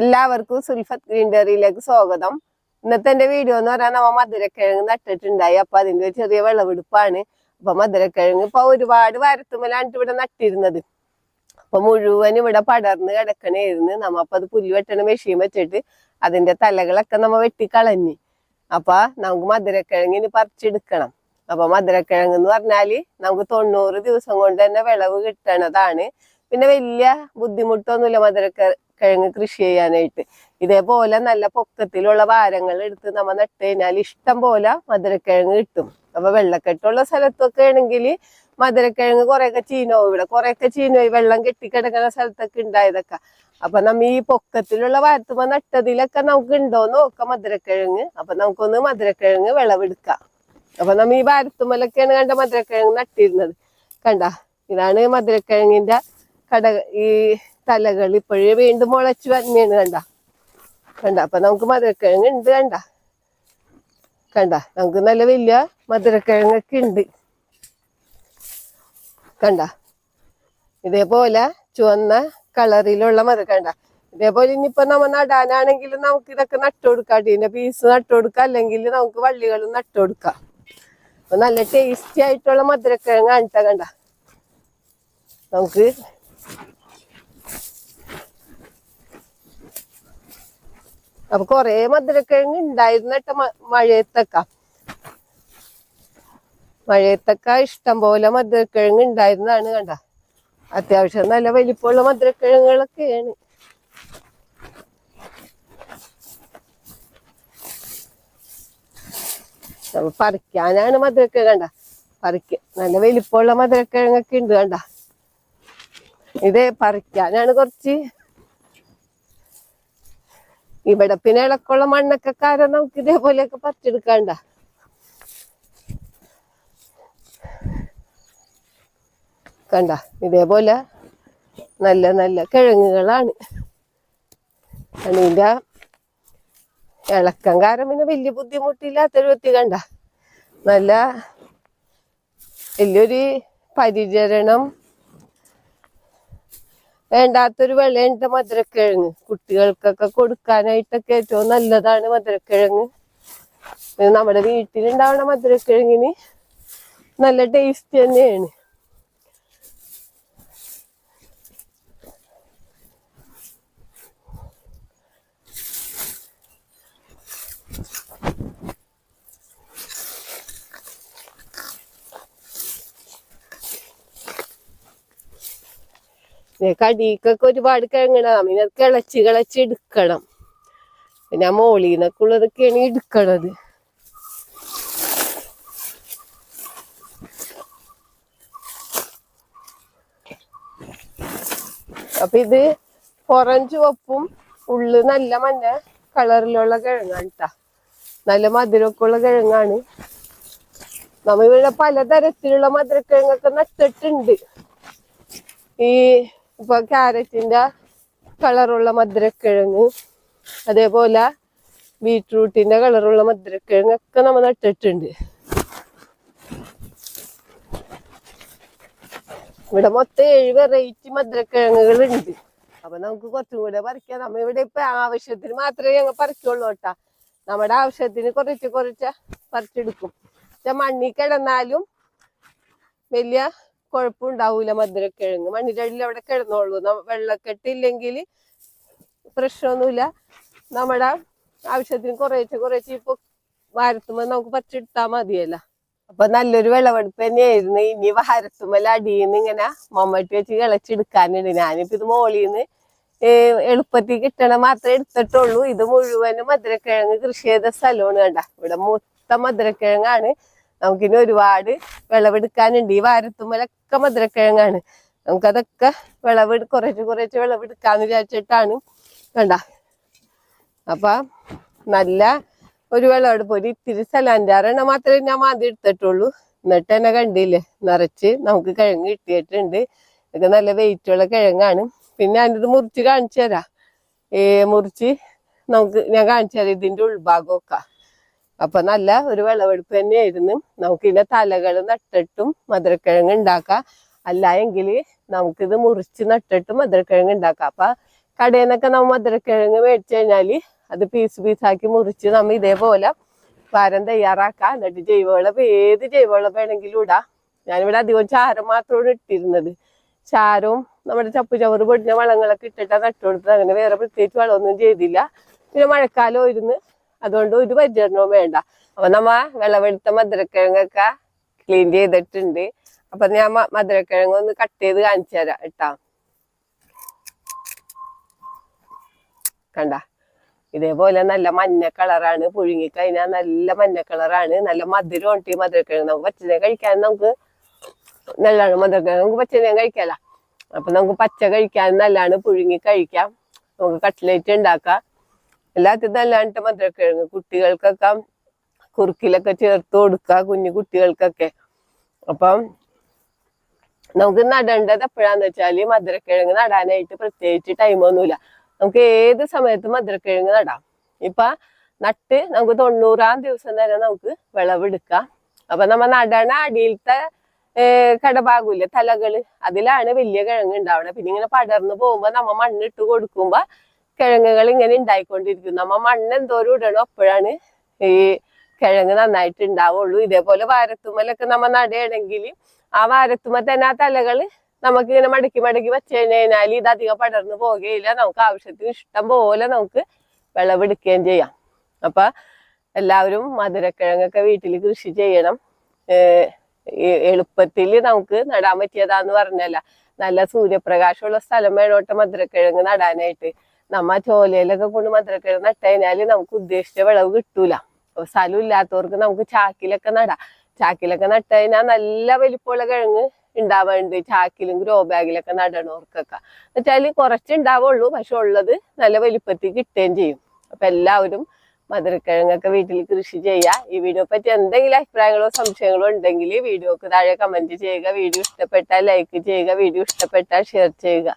എല്ലാവർക്കും സുൽഫത്ത് ഗ്രീൻ ഡയറിയിലേക്ക് സ്വാഗതം. ഇന്നത്തെ എന്റെ വീഡിയോ എന്ന് പറഞ്ഞാൽ നമ്മ മധുരക്കിഴങ്ങ് നട്ടിട്ടുണ്ടായി. അപ്പൊ അതിന്റെ ഒരു ചെറിയ വിളവെടുപ്പാണ്. അപ്പൊ മധുരക്കിഴങ്ങ് ഇപ്പൊ ഒരുപാട് വാരത്തുമലാണ് ഇവിടെ നട്ടിരുന്നത്. അപ്പൊ മുഴുവൻ ഇവിടെ പടർന്ന് കിടക്കണേരുന്ന് നമ്മ അപ്പൊ അത് പുല്ല് വെട്ടണ മെഷീൻ വെച്ചിട്ട് അതിന്റെ തലകളൊക്കെ നമ്മ വെട്ടിക്കളഞ്ഞ്. അപ്പൊ നമുക്ക് മധുരക്കിഴങ്ങിന് പറിച്ചെടുക്കണം. അപ്പൊ മധുരക്കിഴങ്ങ് എന്ന് പറഞ്ഞാൽ നമുക്ക് തൊണ്ണൂറ് ദിവസം കൊണ്ട് തന്നെ വിളവ് കിട്ടണതാണ്. പിന്നെ വലിയ ബുദ്ധിമുട്ടൊന്നുമില്ല മധുരക്കിഴങ്ങ് കൃഷി ചെയ്യാനായിട്ട്. ഇതേപോലെ നല്ല പൊക്കത്തിലുള്ള വാരങ്ങൾ എടുത്ത് നമ്മൾ നട്ട് കഴിഞ്ഞാൽ ഇഷ്ടം പോലെ മധുരക്കിഴങ്ങ് കിട്ടും. അപ്പൊ വെള്ളക്കെട്ടുള്ള സ്ഥലത്തൊക്കെ ആണെങ്കിൽ മധുരക്കിഴങ്ങ് കുറെയൊക്കെ ചീനോ ഇവിടെ കുറെയൊക്കെ ചീനോ വെള്ളം കെട്ടിക്കിടക്കുന്ന സ്ഥലത്തൊക്കെ ഉണ്ടായതൊക്കെ. അപ്പൊ നമ്മ ഈ പൊക്കത്തിലുള്ള വാരത്തുമ്പോ നട്ടതിലൊക്കെ നമുക്ക് ഉണ്ടോന്ന് നോക്കാം മധുരക്കിഴങ്ങ്. അപ്പൊ നമുക്കൊന്ന് മധുരക്കിഴങ്ങ് വിളവെടുക്കാം. അപ്പൊ നമ്മ ഈ വാരത്തുമ്മലൊക്കെയാണ് കണ്ട മധുരക്കിഴങ്ങ് നട്ടിരുന്നത്. കണ്ട? ഇതാണ് മധുരക്കിഴങ്ങിന്റെ കട ഈ തലകൾ ഇപ്പോഴേ വീണ്ടും മുളച്ചു വന്നെയാണ് കണ്ട. കണ്ട അപ്പൊ നമുക്ക് മധുരക്കിഴങ്ങ് ഉണ്ട് കണ്ട. കണ്ട നമുക്ക് നല്ല വലിയ മധുരക്കിഴങ്ങൊക്കെ ഉണ്ട്. കണ്ട ഇതേപോലെ ചുവന്ന കളറിലുള്ള മധുര കണ്ട. ഇതേപോലെ ഇനിയിപ്പോ നമ്മ നടാനാണെങ്കിൽ നമുക്ക് ഇതൊക്കെ നട്ടുകൊടുക്കാം ഇതിന്റെ പീസ് നട്ടുകൊടുക്കാം അല്ലെങ്കിൽ നമുക്ക് വള്ളികൾ നട്ടുകൊടുക്കാം അപ്പൊ നല്ല ടേസ്റ്റി ആയിട്ടുള്ള മധുരക്കിഴങ്ങ് ആണ് കണ്ട. നമുക്ക് അപ്പൊ കൊറേ മധുരക്കിഴങ്ങ് ഉണ്ടായിരുന്ന മഴയത്തക്ക. മഴയത്തക്ക ഇഷ്ടം പോലെ മധുരക്കിഴങ്ങ് ഉണ്ടായിരുന്നതാണ് കണ്ട? അത്യാവശ്യം നല്ല വലിപ്പമുള്ള മധുരക്കിഴങ്ങുകളൊക്കെയാണ്. പറിക്കാനാണ് മധുരക്കിഴങ്ങ് കണ്ട? പറിക്ക നല്ല വലിപ്പമുള്ള മധുരക്കിഴങ്ങൊക്കെ ഉണ്ട് കണ്ട? ഇത് പറിക്കാനാണ് കുറച്ച് ഇവിടെ പിന്നെ ഇളക്കുള്ള മണ്ണൊക്കെ കാരണം നമുക്ക് ഇതേപോലെയൊക്കെ പറിച്ചെടുക്കാണ്ട കണ്ട ഇതേപോലെ നല്ല നല്ല കിഴങ്ങുകളാണ്. അതിന്റെ ഇളക്കം കാരണം പിന്നെ വലിയ ബുദ്ധിമുട്ടില്ലാത്തൊരു വ്യക്തി കണ്ട. നല്ല വലിയൊരു പരിചരണം വേണ്ടാത്തൊരു വെള്ളയുണ്ട് മധുരക്കിഴങ്ങ്. കുട്ടികൾക്കൊക്കെ കൊടുക്കാനായിട്ടൊക്കെ ഏറ്റവും നല്ലതാണ് മധുരക്കിഴങ്ങ്. നമ്മുടെ വീട്ടിലുണ്ടാവുന്ന മധുരക്കിഴങ്ങിന് നല്ല ടേസ്റ്റ് തന്നെയാണ്. പിന്നെ കടിക്കൊക്കെ ഒരുപാട് കിഴങ്ങണം അമ്മീനെ കിളച്ച് കിളച്ച് എടുക്കണം. പിന്നെ ആ മോളീന്നൊക്കെ ഉള്ളതൊക്കെയാണ് എടുക്കണത്. അപ്പൊ ഇത് പുറം ചുവപ്പും ഉള്ളു നല്ല മഞ്ഞ കളറിലുള്ള കിഴങ്ങാണ് കേട്ടാ നല്ല മധുരമൊക്കെ ഉള്ള കിഴങ്ങാണ്. നമ്മളിവിടെ പലതരത്തിലുള്ള മധുരക്കിഴങ്ങൊക്കെ നട്ടിട്ടുണ്ട്. ഈ ഇപ്പൊ ക്യാരറ്റിന്റെ കളറുള്ള മധുരക്കിഴങ്ങ് അതേപോലെ ബീട്രൂട്ടിന്റെ കളറുള്ള മധുരക്കിഴങ്ങൊക്കെ നമ്മൾ നട്ടിട്ടുണ്ട്. ഇവിടെ മൊത്തം ഏഴ് വെറൈറ്റി മധുരക്കിഴങ്ങുകൾ ഉണ്ട് അപ്പൊ നമുക്ക് കുറച്ചും കൂടെ പറിക്കാം. നമ്മ ഇവിടെ ഇപ്പൊ ആവശ്യത്തിന് മാത്രമേ ഞങ്ങൾ പറിക്കുള്ളൂ കേട്ടാ. നമ്മുടെ ആവശ്യത്തിന് കുറച്ച് കുറച്ച് പറിച്ചെടുക്കും. പക്ഷെ മണ്ണിൽ കിടന്നാലും വലിയ കുഴപ്പമുണ്ടാവൂല മധുരക്കിഴങ്ങ് കിഴങ്ങ് അടിയിൽ അവിടെ കിടന്നോളൂ. വെള്ളക്കെട്ടില്ലെങ്കിൽ പ്രശ്നമൊന്നുമില്ല. നമ്മുടെ ആവശ്യത്തിന് കുറേശ്ശെ കുറേശ്ശെ ഇപ്പൊ വാരത്തുമ്പോ നമുക്ക് പറിച്ചെടുത്താൽ മതിയല്ല. അപ്പൊ നല്ലൊരു വിളവെടുപ്പ് തന്നെയായിരുന്നു. ഇനി വാരത്തുമ്മല അടിയിന്ന് ഇങ്ങനെ മമ്മട്ടി വെച്ച് കിളച്ചെടുക്കാനുണ്ട് ഞാനിപ്പോ ഇത് മോളിന്ന് എളുപ്പത്തിൽ കിട്ടണ മാത്രമേ എടുത്തിട്ടുള്ളൂ. ഇത് മുഴുവനും മധുരക്കിഴങ്ങ് കൃഷി ചെയ്ത സ്ഥലമാണ് കണ്ട. ഇവിടെ മൊത്തം മധുരക്കിഴങ്ങാണ്. നമുക്കിനി ഒരുപാട് വിളവെടുക്കാനുണ്ട്. ഈ വാരത്തുമ്മലൊക്കെ മധുരക്കിഴങ്ങാണ്. നമുക്കതൊക്കെ വിളവ് കുറച്ച് കുറച്ച് വിളവെടുക്കാന്ന് വിചാരിച്ചിട്ടാണ്. കണ്ട? അപ്പൊ നല്ല ഒരു വിളവെടുപ്പ്. ഒരു ഇത്തിരി സ്ഥലം അഞ്ചാറെണ്ണം മാത്രമേ ഞാൻ മാതി എടുത്തിട്ടുള്ളൂ. എന്നിട്ട് എന്നെ കണ്ടില്ലേ? നിറച്ച് നമുക്ക് കിഴങ്ങ് കിട്ടിയിട്ടുണ്ട്. ഇതൊക്കെ നല്ല വെയിറ്റുള്ള കിഴങ്ങാണ്. പിന്നെ അതിന്റെ മുറിച്ച് കാണിച്ചു തരാം. ഏ മുറിച്ച് നമുക്ക് ഞാൻ കാണിച്ചു തരാം ഇതിന്റെ ഉൾഭാഗമൊക്കെ. അപ്പൊ നല്ല ഒരു വിളവെടുപ്പ് തന്നെയായിരുന്നു. നമുക്ക് ഇതിന്റെ തലകൾ നട്ടിട്ടും മധുരക്കിഴങ്ങ് ഉണ്ടാക്കാം. അല്ല എങ്കിൽ നമുക്കിത് മുറിച്ച് നട്ടിട്ടും മധുരക്കിഴങ്ങ് ഉണ്ടാക്കാം. അപ്പൊ കടയിൽ നിന്നൊക്കെ നമ്മൾ മധുരക്കിഴങ്ങ് മേടിച്ചു കഴിഞ്ഞാൽ അത് പീസ് പീസാക്കി മുറിച്ച് നമ്മ ഇതേപോലെ പാരം തയ്യാറാക്കാം. എന്നിട്ട് ജൈവവളം ഏത് ജൈവവളം വേണമെങ്കിലും ഇടാം. ഞാനിവിടെ അധികം ചാരം മാത്രമാണ് ഇട്ടിരുന്നത്. ചാരവും നമ്മുടെ ചപ്പു ചവറ് പൊടിഞ്ഞ വളങ്ങളൊക്കെ ഇട്ടിട്ടാണ് നട്ടുകൊടുത്തത്. അങ്ങനെ വേറെ പ്രത്യേകിച്ച് വളമൊന്നും ചെയ്തില്ല. പിന്നെ മഴക്കാലം ഇരുന്ന് അതുകൊണ്ട് ഒരു പരിചരണവും വേണ്ട. അപ്പൊ നമ്മ വിളവെടുത്ത മധുരക്കിഴങ്ങൊക്കെ ക്ലീൻ ചെയ്തിട്ടുണ്ട്. അപ്പൊ ഞാൻ മധുരക്കിഴങ്ങ് ഒന്ന് കട്ട് ചെയ്ത് കാണിച്ചു തരാം കേട്ടാ. കണ്ട? ഇതേപോലെ നല്ല മഞ്ഞ കളറാണ്. പുഴുങ്ങി കഴിഞ്ഞാൽ നല്ല മഞ്ഞ കളറാണ്. നല്ല മധുരം ഉണ്ട് മധുരക്കിഴങ്ങ്. നമുക്ക് പച്ചനെ കഴിക്കാൻ നമുക്ക് നല്ലതാണ്. മധുരക്കിഴങ്ങ് നമുക്ക് പച്ചനെ കഴിക്കാല. അപ്പൊ നമുക്ക് പച്ച കഴിക്കാൻ നല്ലതാണ്. പുഴുങ്ങി കഴിക്കാം. നമുക്ക് കട്ട്ലേറ്റ് ഉണ്ടാക്കാം. എല്ലാത്തിനും നല്ലാണ്ട് മധുരക്കിഴങ്ങ് കുട്ടികൾക്കൊക്കെ കുറുക്കിലൊക്കെ ചേർത്ത് കൊടുക്കുക കുഞ്ഞു കുട്ടികൾക്കൊക്കെ. അപ്പം നമുക്ക് നടേണ്ടത് എപ്പോഴാന്ന് വെച്ചാൽ മധുരക്കിഴങ്ങ് നടാനായിട്ട് പ്രത്യേകിച്ച് ടൈമൊന്നുമില്ല നമുക്ക് ഏത് സമയത്ത് മധുരക്കിഴങ്ങ് നടാം. ഇപ്പൊ നട്ട് നമുക്ക് തൊണ്ണൂറാം ദിവസം തന്നെ നമുക്ക് വിളവെടുക്കാം. അപ്പൊ നമ്മ നടണ അടിയിലത്തെ കടഭാഗമില്ലേ തലകൾ അതിലാണ് വലിയ കിഴങ്ങ് ഉണ്ടാവണത്. പിന്നെ ഇങ്ങനെ പടർന്നു പോകുമ്പോ നമ്മ മണ്ണിട്ട് കൊടുക്കുമ്പോ കിഴങ്ങുകൾ ഇങ്ങനെ ഉണ്ടായിക്കൊണ്ടിരിക്കും നമ്മ മണ്ണ് എന്തോരം ഇടണോ. അപ്പോഴാണ് ഈ കിഴങ്ങ് നന്നായിട്ട് ഉണ്ടാവുള്ളൂ. ഇതേപോലെ വാരത്തുമ്മലൊക്കെ നമ്മ നടയാണെങ്കിൽ ആ വാരത്തുമ്മ തന്നെ ആ തലകൾ നമുക്ക് ഇങ്ങനെ മടക്കി മടക്കി വെച്ച് കഴിഞ്ഞാൽ ഇത് അധികം പടർന്നു പോകുകയില്ല നമുക്ക് ആവശ്യത്തിന് ഇഷ്ടം പോലെ നമുക്ക് വിളവെടുക്കുകയും ചെയ്യാം. അപ്പൊ എല്ലാവരും മധുരക്കിഴങ്ങൊക്കെ വീട്ടിൽ കൃഷി ചെയ്യണം. എളുപ്പത്തിൽ നമുക്ക് നടാൻ പറ്റിയതാന്ന് പറഞ്ഞല്ല. നല്ല സൂര്യപ്രകാശമുള്ള സ്ഥലം വേണോട്ടെ മധുരക്കിഴങ്ങ് നടാനായിട്ട്. നമ്മ ചോലയിലൊക്കെ കൊണ്ട് മധുരക്കിഴ നട്ട് കഴിഞ്ഞാൽ നമുക്ക് ഉദ്ദേശിച്ച വിളവ് കിട്ടൂല. സ്ഥലം ഇല്ലാത്തവർക്ക് നമുക്ക് ചാക്കിലൊക്കെ നടാം. ചാക്കിലൊക്കെ നട്ട് കഴിഞ്ഞാൽ നല്ല വലിപ്പമുള്ള കിഴങ്ങ് ഉണ്ടാവാറുണ്ട് ചാക്കിലും ഗ്രോ ബാഗിലൊക്കെ നടണവർക്കൊക്കെ. എന്നുവെച്ചാൽ കുറച്ച് ഉണ്ടാവുള്ളൂ പക്ഷെ ഉള്ളത് നല്ല വലിപ്പത്തിൽ കിട്ടുകയും ചെയ്യും. അപ്പൊ എല്ലാവരും മധുരക്കിഴങ്ങൊക്കെ വീട്ടിൽ കൃഷി ചെയ്യുക. ഈ വീഡിയോ പറ്റി എന്തെങ്കിലും അഭിപ്രായങ്ങളോ സംശയങ്ങളോ ഉണ്ടെങ്കിൽ വീഡിയോക്ക് താഴെ കമന്റ് ചെയ്യുക. വീഡിയോ ഇഷ്ടപ്പെട്ടാൽ ലൈക്ക് ചെയ്യുക. വീഡിയോ ഇഷ്ടപ്പെട്ടാൽ ഷെയർ ചെയ്യുക.